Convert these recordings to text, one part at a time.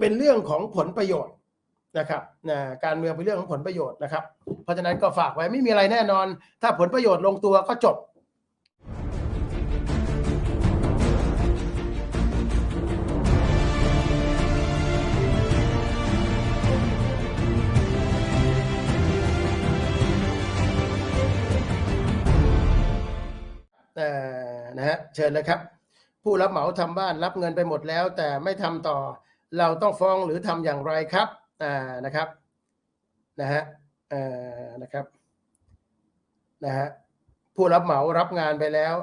เป็นเรื่องของผลประโยชน์นะครับนะการเมืองเป็นเรื่องของผลประโยชน์นะครับ เพราะฉะนั้นก็ฝากไว้ไม่มีอะไรแน่นอน ถ้าผลประโยชน์ลงตัวก็จบนะฮะเชิญเลยครับ ผู้รับเหมาทำบ้านรับเงินไปหมดแล้ว แต่ไม่ทำต่อ เราต้องฟ้องหรือทำอย่างไรครับอ่านะครับนะฮะอ่นะครับนะฮะผู้รับเหมารับงานไปแล้ว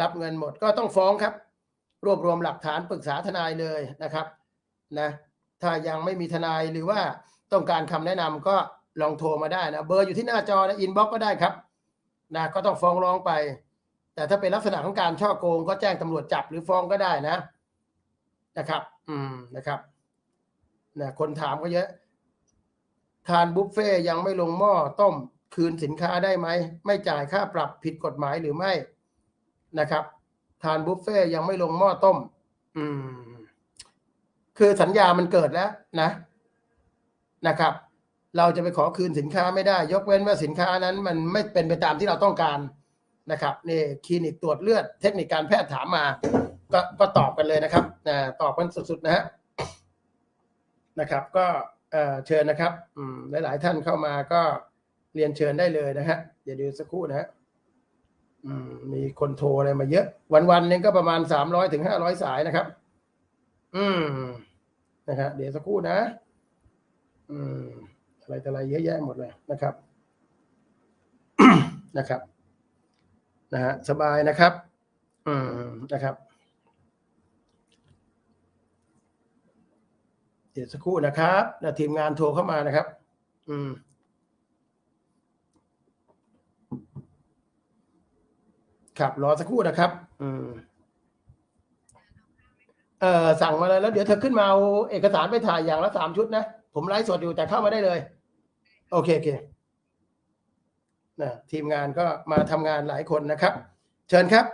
รับเงินหมดก็ต้องฟ้องครับ รวบรวมหลักฐานปรึกษาทนายเลยนะครับนะถ้ายังไม่มีทนายหรือว่าต้องการคำแนะนำก็ลองโทรมาได้นะเบอร์อยู่ที่หน้าจอนะอินบ็อกก็ได้ครับนะก็ต้องฟ้องร้องไป แต่ถ้าเป็นลักษณะของการช่อโกง ก็แจ้งตำรวจจับหรือฟ้องก็ได้นะนะครับ อืมนะครับนะคนถามก็เยอะ ทานบุฟเฟ่ยังไม่ลงหม้อต้มคืนสินค้าได้ไหม ไม่จ่ายค่าปรับผิดกฎหมายหรือไม่นะครับ ทานบุฟเฟ่ยังไม่ลงหม้อต้ม อืม คือสัญญามันเกิดแล้ว นะนะครับ เราจะไปขอคืนสินค้าไม่ได้ ยกเว้นว่าสินค้านั้น มันไม่เป็นไปตามที่เราต้องการนะครับนี่คลินิกตรวจเลือดเทคนิคการแพทย์ถามมา ก็ก็ตอบกันเลยนะครับ ตอบกันสุดๆนะฮะนะครับ ก็เอ่อเชิญนะครับอืมหลายๆท่านเข้ามาก็เรียนเชิญได้เลยนะฮะเดี๋ยวดูสักครู่นะฮะอืมมีคนโทรอะไรมาเยอะ วันๆหนึงก็ประมาณสามร้อยถึงห้าร้อยสายนะครับ อืมนะครับเดี๋ยวสักครู่นะ อืมอะไรแต่อะไรเยอะแยะหมดเลยนะครับนะครับ นะฮะสบายนะครับ อืมนะครับ เดี๋ยวสักครู่นะครับแล้วทีมงานโทรเข้ามานะครับ อืมครับรอสักครู่นะครับ อืมเอ่อสั่งมาเลยแล้วเดี๋ยวเธอขึ้นมาเอาเอกสารไปถ่ายอย่างละสามชุดนะ ผมไลฟ์สดอยู่แต่เข้ามาได้เลย โอเคโอเคนะทีมงานก็มาทำงานหลายคนนะครับ เชิญครับ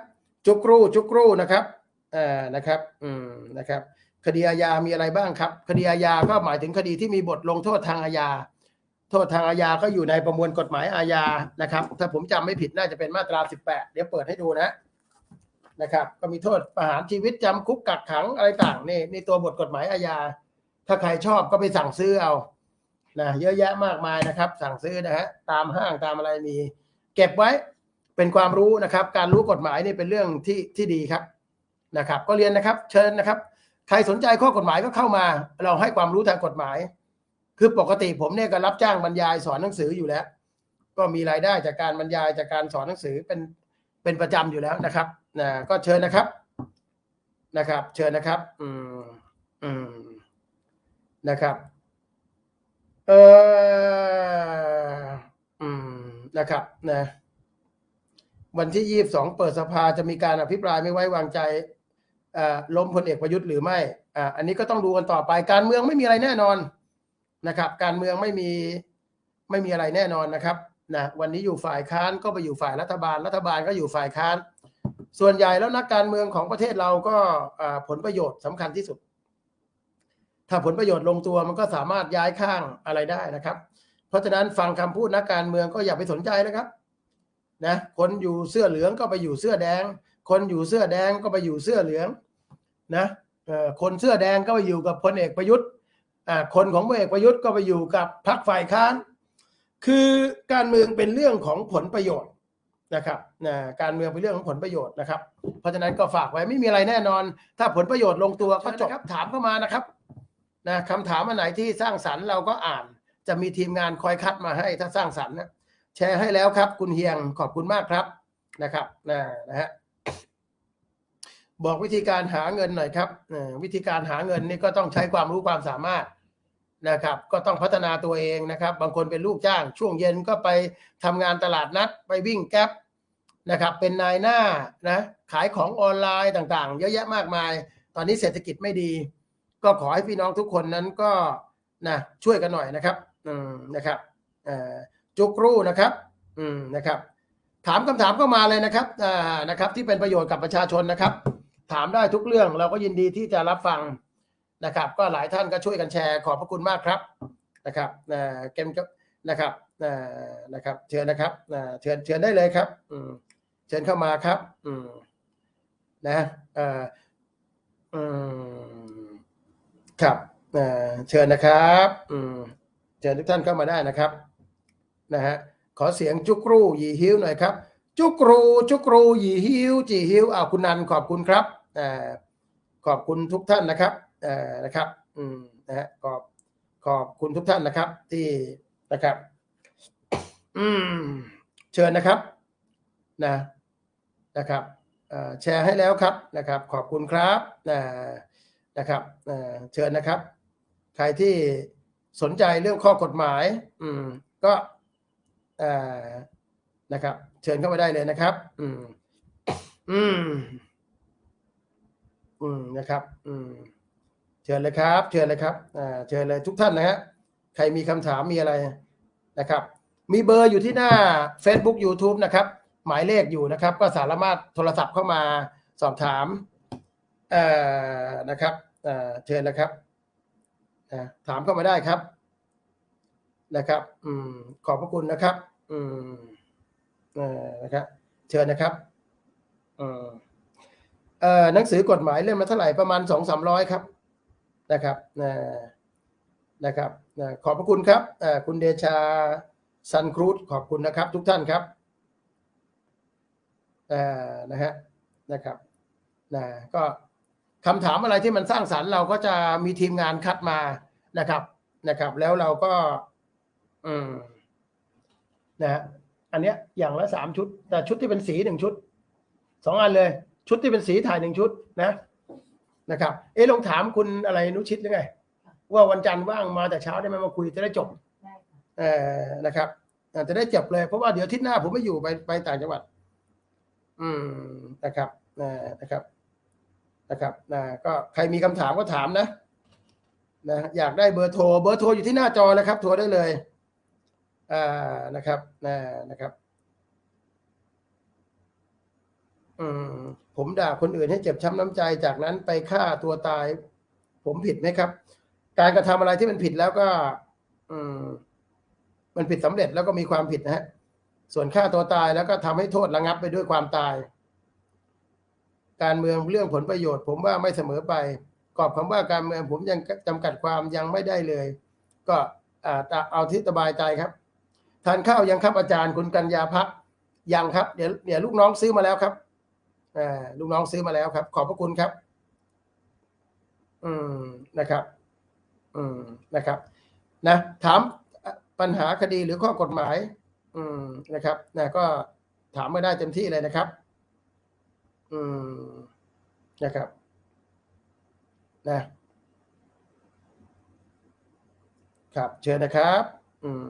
จุกรูจุกรูนะครับอ่านะครับ อืมนะครับ คดีอาญามีอะไรบ้างครับ คดีอาญาก็หมายถึงคดีที่มีบทลงโทษทางอาญา โทษทางอาญาก็อยู่ในประมวลกฎหมายอาญานะครับ ถ้าผมจำไม่ผิดน่าจะเป็นมาตรา 18 เดี๋ยวเปิดให้ดูนะนะครับ ก็มีโทษประหารชีวิตจำคุกกักขังอะไรต่างนี่นี่ตัวบทกฎหมายอาญา ถ้าใครชอบก็ไปสั่งซื้อเอานะเยอะแยะมากมายนะครับ สั่งซื้อนะฮะตามห้างตามอะไรมี เก็บไว้เป็นความรู้นะครับ การรู้กฎหมายนี่เป็นเรื่องที่ที่ดีครับนะครับ ก็เรียนนะครับ เชิญนะครับ ใครสนใจข้อกฎหมายก็เข้ามา เราให้ความรู้ทางกฎหมาย คือปกติผมเนี่ยก็รับจ้างบรรยายสอนหนังสืออยู่แล้ว ก็มีรายได้จากการบรรยายจากการสอนหนังสือเป็นเป็นประจำอยู่แล้วนะครับนะก็เชิญนะครับนะครับ เชิญนะครับ อืมอืมนะครับเอออืมนะครับนะวันที่ยี่บสองเปิดสภาจะมีการอภิปรายไม่ไว้วางใจ ล้มพลเอกประยุทธ์หรือไม่อันนี้ก็ต้องดูกันต่อไปการเมืองไม่มีอะไรแน่นอนนะครับ การเมืองไม่มีไม่มีอะไรแน่นอนนะครับนะวันนี้อยู่ฝ่ายค้านก็ไปอยู่ฝ่ายรัฐบาล รัฐบาลก็อยู่ฝ่ายค้าน ส่วนใหญ่แล้วนักการเมืองของประเทศเราก็ผลประโยชน์สำคัญที่สุด ถ้าผลประโยชน์ลงตัวมันก็สามารถย้ายข้างอะไรได้นะครับ เพราะฉะนั้นฟังคำพูดนักการเมืองก็อย่าไปสนใจนะครับนะคนอยู่เสื้อเหลืองก็ไปอยู่เสื้อแดง คนอยู่เสื้อแดงก็ไปอยู่เสื้อเหลืองนะเอ่อคนเสื้อแดงก็ไปอยู่กับพลเอกประยุทธ์อ่าคนของพลเอกประยุทธ์ก็ไปอยู่กับพรรคฝ่ายค้าน คือการเมืองเป็นเรื่องของผลประโยชน์นะครับนะการเมืองเป็นเรื่องของผลประโยชน์นะครับ เพราะฉะนั้นก็ฝากไว้ไม่มีอะไรแน่นอน ถ้าผลประโยชน์ลงตัวก็จบถามเข้ามานะครับนะคำถามอันไหนที่สร้างสรรค์เราก็อ่าน จะมีทีมงานคอยคัดมาให้ถ้าสร้างสรรค์นะแชร์ให้แล้วครับ คุณเฮียงขอบคุณมากครับนะครับนะนะฮะ บอกวิธีการหาเงินหน่อยครับอ่อวิธีการหาเงินนี่ก็ต้องใช้ความรู้ความสามารถนะครับ ก็ต้องพัฒนาตัวเองนะครับ บางคนเป็นลูกจ้าง ช่วงเย็นก็ไปทำงานตลาดนัด ไปวิ่งแก๊ปนะครับ เป็นนายหน้านะขายของออนไลน์ต่างๆ เยอะแยะมากมาย ตอนนี้เศรษฐกิจไม่ดี ก็ขอให้พี่น้องทุกคนนั้นก็นะช่วยกันหน่อยนะครับอืมนะครับอ่อจุกรู้นะครับอืมนะครับ ถามคำถามเข้ามาเลยนะครับอ่านะครับ ที่เป็นประโยชน์กับประชาชนนะครับ ถามได้ทุกเรื่องเราก็ยินดีที่จะรับฟังนะครับ ก็หลายท่านก็ช่วยกันแชร์ขอบพระคุณมากครับนะครับนะเกมนะครับนะนะครับเชิญนะครับนะเชิญเชิญได้เลยครับอืมเชิญเข้ามาครับอืมนะเอ่ออืมครับนะเชิญนะครับอืมเชิญทุกท่านเข้ามาได้นะครับนะฮะขอเสียงจุกรูหยีฮิ้วหน่อยครับ จุกรูจุกรูหยีฮิวจีฮิวอ้าวคุณนันขอบคุณครับอขอบคุณทุกท่านนะครับอนะครับอืมนะฮะขอบขอบคุณทุกท่านนะครับ ที่นะครับ อืม เชิญนะครับ นะนะครับแชร์ให้แล้วครับนะครับ ขอบคุณครับนะนะครับเชิญนะครับ ใครที่สนใจเรื่องข้อกฎหมาย อืม ก็ นะครับ เชิญเข้ามาได้เลยนะครับ อืม อืม อืมนะครับ อืม เชิญเลยครับ เชิญเลยครับอ่าเชิญเลยทุกท่านนะฮะใครมีคำถามมีอะไรนะครับ มีเบอร์อยู่ที่หน้า Facebook YouTube นะครับ หมายเลขอยู่นะครับ ก็สามารถโทรศัพท์เข้ามาสอบถามเอ่อนะครับเอ่อเชิญนะครับถามเข้ามาได้ครับนะครับ อืม ขอบพระคุณนะครับ อืม นะครับเชิญนะครับอืมเอ่อหนังสือกฎหมายเล่มละเท่าไหร่ประมาณสองสามร้อยครับนะครับนะนะครับนะขอบพระคุณครับเอ่อคุณเดชาซันครูดขอบคุณนะครับ ทุกท่านครับเอ่อนะฮะนะครับนะก็คำถามอะไรที่มันสร้างสรรค์เราก็จะมีทีมงานคัดมานะครับนะครับ แล้วเราก็อืมนะฮะ อันเนี้ยอย่างละสามชุด แต่ชุดที่เป็นสีหนึ่งชุดสองอันเลย ชุดที่เป็นสีถ่ายหนึ่งชุดนะนะครับ เอ๊ะลองถามคุณอะไรนุชิตหรือไง ว่าวันจันทร์ว่างมาแต่เช้าได้ไหมมาคุยจะได้จบได้ค่ะเอ่อนะครับอ่าจะได้จบเลยเพราะว่าเดี๋ยวอาทิศหน้าผมไม่อยู่ไปไปต่างจังหวัด อืมนะครับอ่านะครับนะครับนะก็ใครมีคำถามก็ถามนะนะอยากได้เบอร์โทร เบอร์โทรอยู่ที่หน้าจอนะครับโทรได้เลย อ่านะครับนะนะครับ อืม ผมด่าคนอื่นให้เจ็บช้ำน้ำใจจากนั้นไปฆ่าตัวตาย ผมผิดไหมครับ การกระทำอะไรที่มันผิดแล้วก็ อืม มันผิดสำเร็จแล้วก็มีความผิดนะฮะส่วนฆ่าตัวตายแล้วก็ทำให้โทษระงับไปด้วยความตาย การเมืองเรื่องผลประโยชน์ ผมว่าไม่เสมอไปกรอบคำว่าการเมืองผมยังจำกัดความยังไม่ได้เลย ก็เอาที่สบายใจครับ ทานข้าวยังครับอาจารย์คุณกัญญาพักยังครับเดี๋ยวเดี๋ยวลูกน้องซื้อมาแล้วครับอ่าลูกน้องซื้อมาแล้วครับ ขอบพระคุณครับ อืมนะครับ อืมนะครับ นะถามปัญหาคดีหรือข้อกฎหมาย อืมนะครับนะก็ถามมาได้เต็มที่เลยนะครับ อืมนะครับ นะ ครับ เชิญนะครับ อืม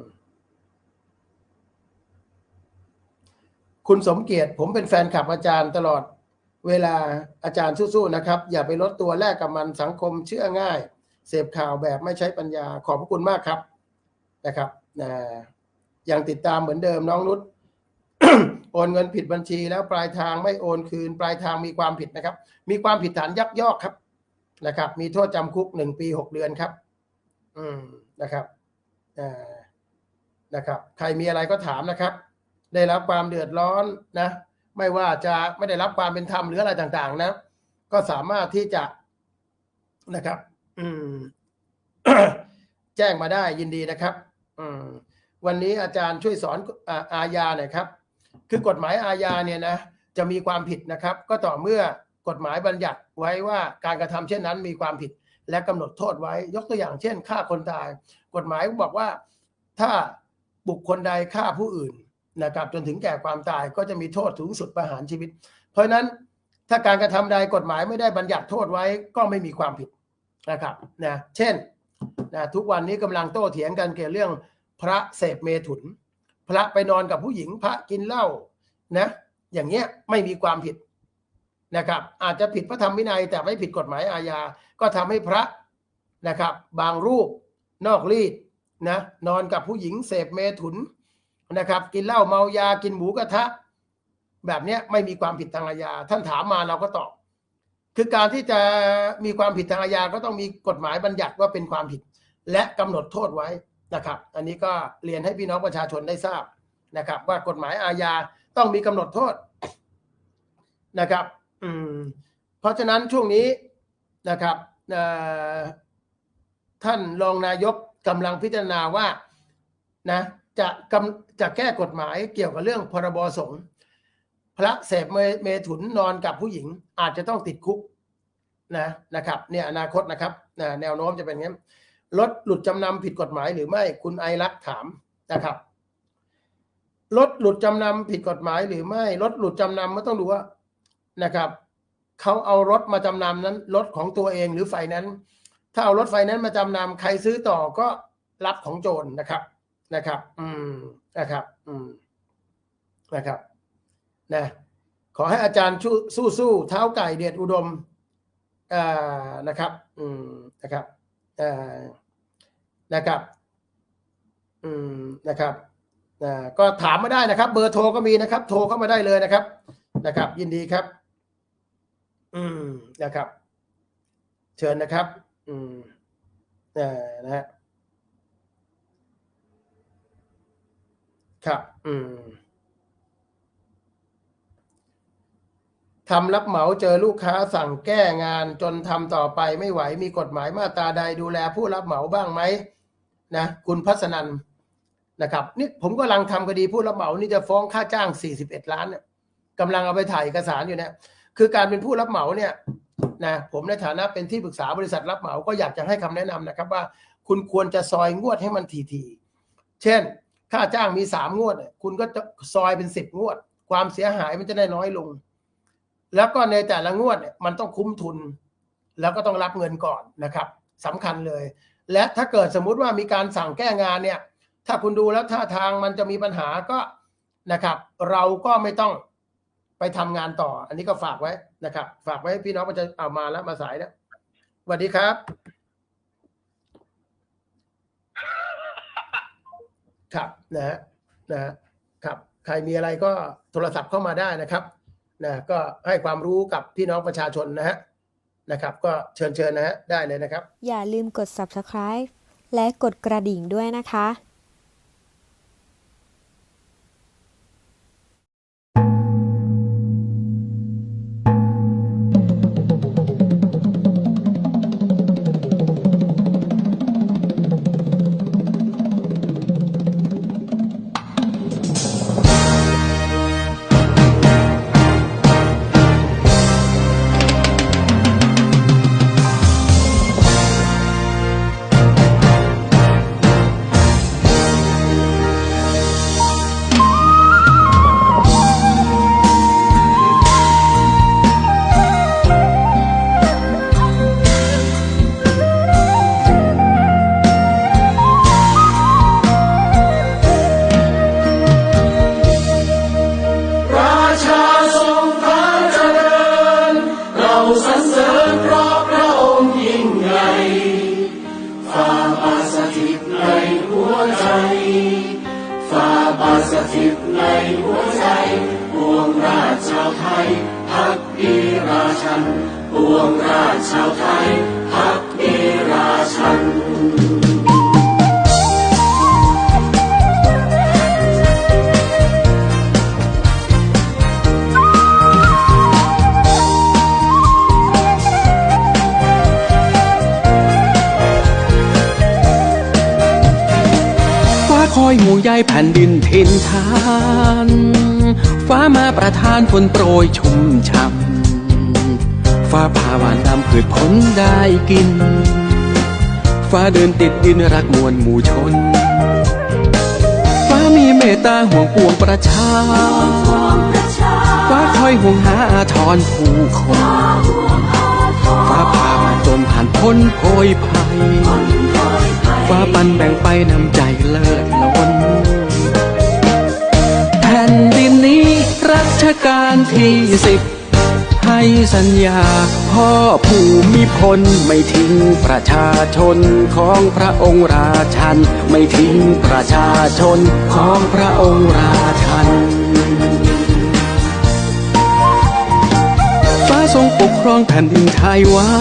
คุณสมเกียรติผมเป็นแฟนคลับอาจารย์ตลอด เวลาอาจารย์สู้ๆนะครับ อย่าไปลดตัวแลกกับมันสังคมเชื่อง่าย เสพข่าวแบบไม่ใช้ปัญญาขอบพระคุณมากครับนะครับนะยังติดตามเหมือนเดิมน้องนุชโอนเงินผิดบัญชีแล้วปลายทางไม่โอนคืน ปลายทางมีความผิดนะครับ มีความผิดฐานยักยอกครับนะครับ มีโทษจำคุกหนึ่งปีหกเดือนครับ อืมนะครับอ่านะครับ ใครมีอะไรก็ถามนะครับ ได้รับความเดือดร้อนนะ ไม่ว่าจะไม่ได้รับความเป็นธรรมหรืออะไรต่างๆ นะ ก็สามารถที่จะนะครับ อืม แจ้งมาได้ยินดีนะครับ อืม วันนี้อาจารย์ช่วยสอนอาอาญาหน่อยครับ คือกฎหมายอาญาเนี่ยนะจะมีความผิดนะครับ ก็ต่อเมื่อกฎหมายบัญญัติไว้ว่าการกระทำเช่นนั้นมีความผิดและกำหนดโทษไว้ ยกตัวอย่างเช่นฆ่าคนตาย กฎหมายบอกว่าถ้าบุคคลใดฆ่าผู้อื่น นะครับจนถึงแก่ความตายก็จะมีโทษสูงสุดประหารชีวิต เพราะฉะนั้นถ้าการกระทำใดกฎหมายไม่ได้บัญญัติโทษไว้ก็ไม่มีความผิดนะครับนะเช่นนะทุกวันนี้กำลังโต้เถียงกันเกี่ยวเรื่องพระเสพเมถุน พระไปนอนกับผู้หญิงพระกินเหล้านะอย่างเงี้ยไม่มีความผิดนะครับอาจจะผิดพระธรรมวินัยแต่ไม่ผิดกฎหมายอาญาก็ทำให้พระนะครับ บางรูปนอกรีดนะนอนกับผู้หญิงเสพเมถุน นะครับ กินเหล้าเมายากินหมูกระทะ แบบนี้ไม่มีความผิดทางอาญาท่านถามมาเราก็ตอบคือการที่จะมีความผิดทางอาญาก็ต้องมีกฎหมายบัญญัติว่าเป็นความผิด และกำหนดโทษไว้นะครับ อันนี้ก็เรียนให้พี่น้องประชาชนได้ทราบนะครับ ว่ากฎหมายอาญาต้องมีกำหนดโทษนะครับ อืม เพราะฉะนั้นช่วงนี้นะครับท่านรองนายกกำลังพิจารณาว่านะ จะกำจะแก้กฎหมายเกี่ยวกับเรื่องพรบสงฆ์พระเสพเมเมถุนนอนกับผู้หญิงอาจจะต้องติดคุกนะนะครับเนี่ยอนาคตนะครับนะแนวโน้มจะเป็นอย่างนี้รถหลุดจำนำผิดกฎหมายหรือไม่คุณไอรักถามนะครับรถหลุดจำนำผิดกฎหมายหรือไม่รถหลุดจำนำไม่ต้องดูว่านะครับเขาเอารถมาจำนำนั้นรถของตัวเองหรือไฟนั้น ถ้าเอารถไฟนั้นมาจำนำใครซื้อต่อก็รับของโจรนะครับ นะครับ อืมนะครับ อืมนะครับนะขอให้อาจารย์ชูสู้สู้เท้าไก่เดชอุดมอ่านะครับ อืมนะครับอ่านะครับ อืมนะครับอ่าก็ถามมาได้นะครับ เบอร์โทรก็มีนะครับ โทรเข้ามาได้เลยนะครับ นะครับ ยินดีครับ อืมนะครับ เชิญนะครับ อืมอ่านะฮะ ครับ อืมทำรับเหมาเจอลูกค้าสั่งแก้งานจนทำต่อไปไม่ไหวมีกฎหมายมาตราใดดูแลผู้รับเหมาบ้างไหมนะคุณพัฒนันนะครับนี่ผมกำลังทำคดีผู้รับเหมานี่จะฟ้องค่าจ้าง 41 ล้านเนี่ยกำลังเอาไปถ่ายเอกสารอยู่เนี่ยคือการเป็นผู้รับเหมาเนี่ยนะผมในฐานะเป็นที่ปรึกษาบริษัทรับเหมาก็อยากจะให้คำแนะนำนะครับ ว่าคุณควรจะซอยงวดให้มันทีๆเช่น ค่าจ้างมีสามงวดเนี่ยคุณก็จะซอยเป็นสิบงวด ความเสียหายมันจะได้น้อยลง แล้วก็ในแต่ละงวดเนี่ยมันต้องคุ้มทุน แล้วก็ต้องรับเงินก่อนนะครับสำคัญเลย และถ้าเกิดสมมุติว่ามีการสั่งแก้งานเนี่ย ถ้าคุณดูแล้วท่าทางมันจะมีปัญหาก็นะครับ เราก็ไม่ต้องไปทำงานต่อ อันนี้ก็ฝากไว้นะครับ ฝากไว้พี่น้องมันจะเอามาแล้วมาสายแล้วสวัสดีครับ ครับนะฮะนะฮะครับ ใครมีอะไรก็โทรศัพท์เข้ามาได้นะครับนะก็ให้ความรู้กับพี่น้องประชาชนนะฮะนะครับ ก็เชิญเชิญนะฮะได้เลยนะครับ อย่าลืมกด subscribe และกดกระดิ่งด้วยนะคะ สถิตในหัวใจปวงราชชาวไทยพักดีราชันปวงราชชาวไทยพักดีราชัน อยหมู่ใยแผ่นดินเทนทาน ฟ้ามาประทานฝนโปรยชุ่มช่ำฟ้าผ่าหวานนำพืชผลได้กิน ฟ้าเดินติดดินรักมวลหมู่ชน ฟ้ามีเมตตาห่วงปวงประชา ฟ้าคอยห่วงหาอาทรผู้คน ฟ้าผ่ามาจนผ่านพ้นโพยภัย ฟ้าปันแบ่งไปนำใจเลิศล้นแผ่นดินนี้รัชกาลที่สิบให้สัญญาพ่อภูมิพลไม่ทิ้งประชาชนของพระองค์ราชัน ไม่ทิ้งประชาชนของพระองค์ราชัน ฟ้าทรงปกครองแผ่นดินไทยไว้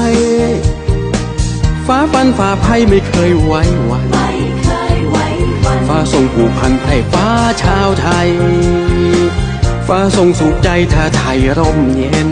ฟ้าฟันฝ่าภัยไม่เคยไว้วันฟ้าทรงผูกพันไพร่ฟ้าชาวไทย ฟ้าทรงสุขใจถ้าไทยร่มเย็น